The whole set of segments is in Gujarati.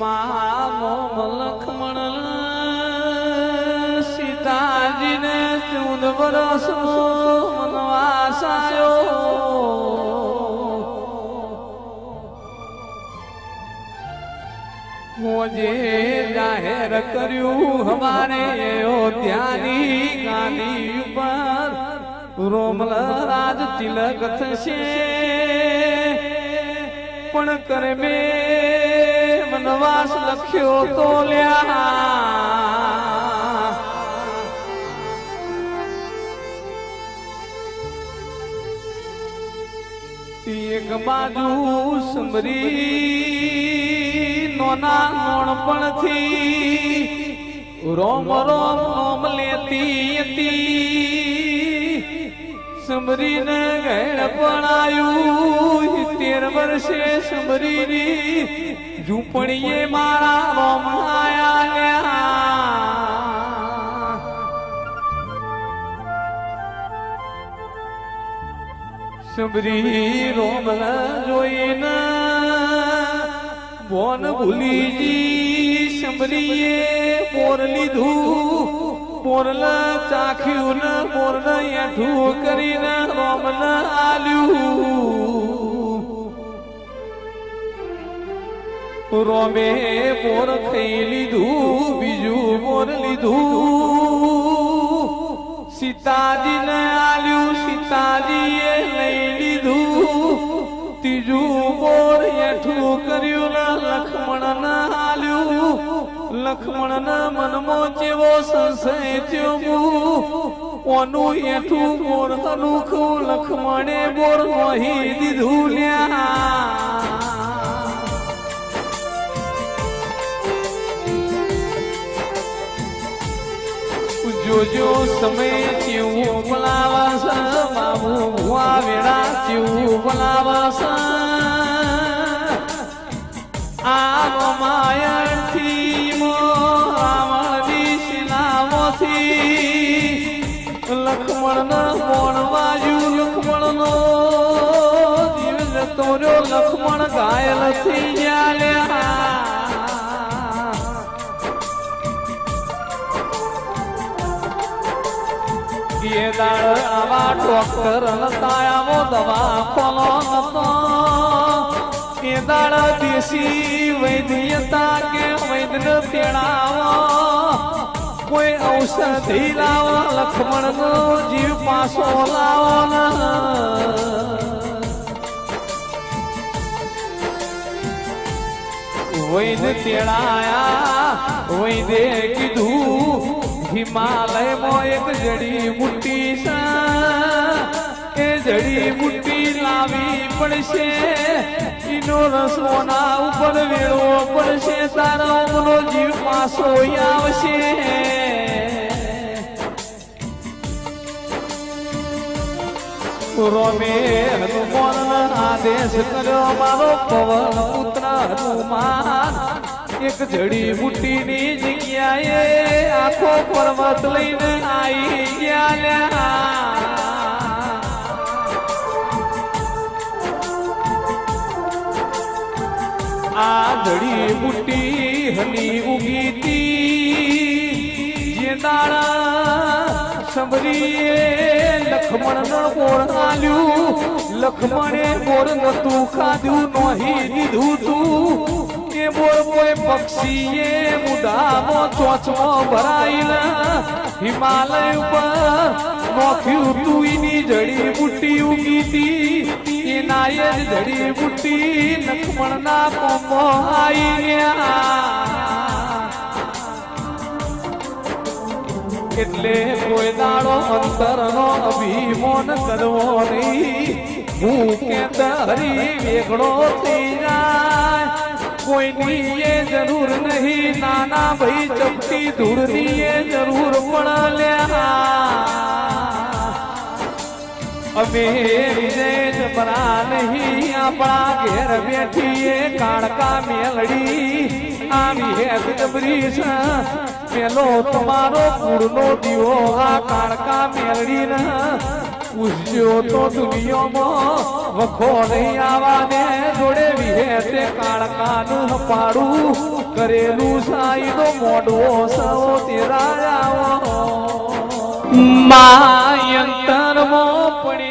માનો લખમણ સીતાજીને ચૌદ વર્ષ વનવાસ મોજે જાહેર કર્યું હમારે ધ્યાની ગાની ઉપર. રોમલ રાજ તિલક થશે. પણ કરમે વનવાસ લખ્યો તો લ્યા. એક બાજુ સમરી નોના નોણપણથી રોમ રોમ રોમ લેતી હતી. સમરીને ઘેડ પણાયું, તેર વર્ષે સમરીની ઝૂંપડીએ મારા રોમ સબરી રોમલ જોઈને બોન ભૂલીજી સબરીએ પોર લીધું પોરલ ચાખ્યું ને પોરલ એઠું કરીને રોમલ આલ્યું. રોમે પોર થઈ લીધું, બીજું મોર લીધું. સીતાજીને આલ્યું, સીતાજીએ લઈ લીધું. ત્રીજું બોર એઠું કર્યું ને લક્ષ્મણ આલ્યું. લક્ષ્મણ મનમાં જેવો સંશય થયો એઠું મોર અનુખું લક્ષ્મણે બોર વહી દીધું લ્યા જોજો સમય કેવું બોલાવાસ બાબુ ભુવા વેળા કેવું બોલાવાસ આ માયાથી લક્ષ્મણ મોણ વાજ્યું લક્ષ્મણ નો જીવ જતો રહ્યો લક્ષ્મણ ઘાયલ થઈ ગયા એ દાડ આવા ડોક્ટર નતા આવો દવા ખોલો નતો. એ દાડ દેશી વૈદ્યતા કે વૈદ્ય તેડાવો. કોઈ ઔષધિ લાવો લક્ષ્મણ નો જીવ પાછો લાવો ને વૈદ્ય તેડાયા, વૈદ્ય હિમાલયમાં એક જડી બુટ્ટી છે. જડી બુટ્ટી લાવી પડશે. એનો રસોના ઉપર વેળવો પડશે. તારા ઉપરનો જીવ પાછો આવશે. રોમે આદેશ કર્યો મારો પવન પુત્ર હનુમાન. એક જડી બુટ્ટીની જગ્યાએ આખો પર્વત લઈને આવી ગયા આ જડી બુટી હની ઉગીતી જે દાણા સમરીએ લખમણ બોર આલ્યું લખમણે બોર નતું ખાધું નોહી, લીધું તું. કે બોર કોઈ પક્ષીએ મુદામો ચોચમો ભરાયેલા હિમાલય ઉપર નોખ્યું તું, એની જડી બુટ્ટી ઉગીતી એના એ જડી બુટ્ટી ના કોમો આવી ગયા. એટલે કોઈ દાડો અંતરનો અભિમાન કરવો નહીં. હું કે હરી વેગળો થઈ જાય જરૂર નહીં, નાના ભાઈ ચપટી ધૂળની એ જરૂર પણ લ્યા. અમે વિજય જબરા નહીં, આપણા ઘેર બેઠીએ કાળકા મેલડી. આવી હેત જબરી પેલો તમારો કુળનો દીવો આ કાળકા મેલડી પૂછજો તો દુનિયામાં વખો નહીં આવાને જોડે વિહે તે કાળકાનું હપાડું. કરેલું સાઈનો મોડવો સૌ તેરા માયંતરમાં પડેલું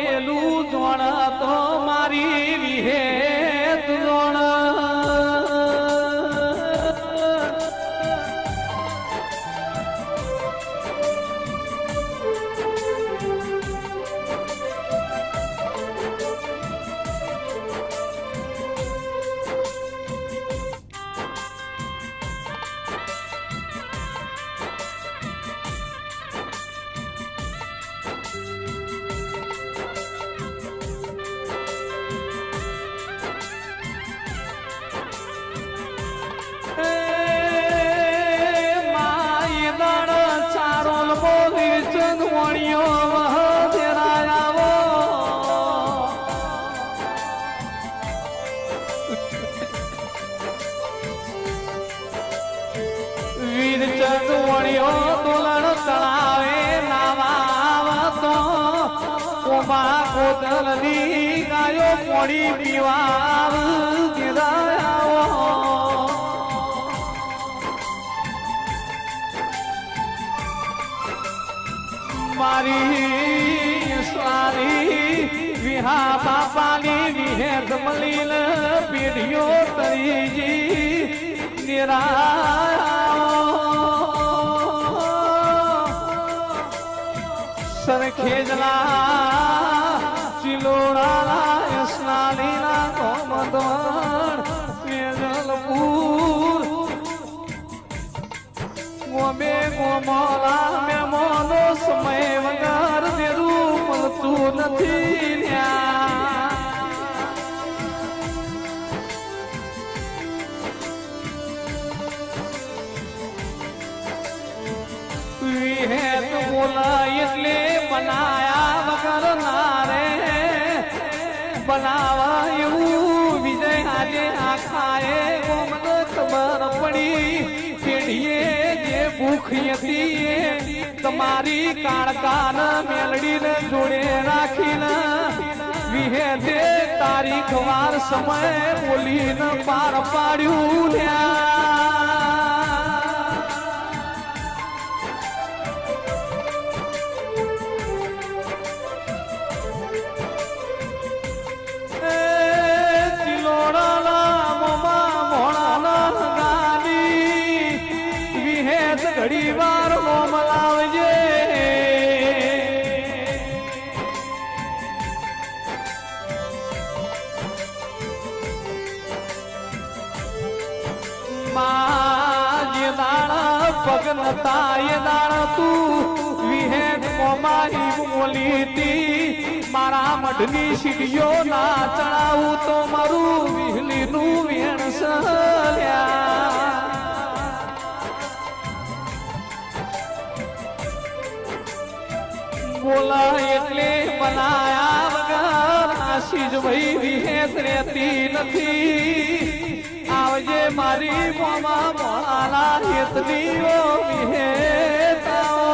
કોમા કોદલની ગાયો મોડી પીવા. મારી સ્વારી વિહા બાપાની વિહેદ મલીન પીઢીઓ તરીજી નિરા સરખેજલા ગોમે ગોમોલા મેમોનો સમય વગર રૂપ મળતું નથી. વિહેત બોલાય એટલે બનાયા વગર ના રે બનાવા એવું વિજય આજે આખાએ ગોમન ખબર પડી પેઢીએ ભૂખ તમારી કાળકાના મેલડીને જોડે રાખીને. વિહે તારીખ વાર સમય બોલીને પાર પાડ્યું લ્યા નતાય દાણા તું વિહેદ મોમારી બોલીતી મારા મઢની સીડીઓ ના ચડાવું તો મારું વિહલીનું વેણ સલ્યા બોલા એટલે બનાયા વગર આશીષ ભાઈ વિહેત રહેતી નથી. આવજે મારી મોમા મોળાના હેતની ઓ વિહેતાઓ.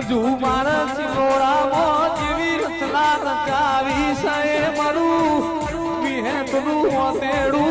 હજુ મારા ચિલોડામાં જીવી રચના રચાવી છે મારું વિહેતનું ઓતેડું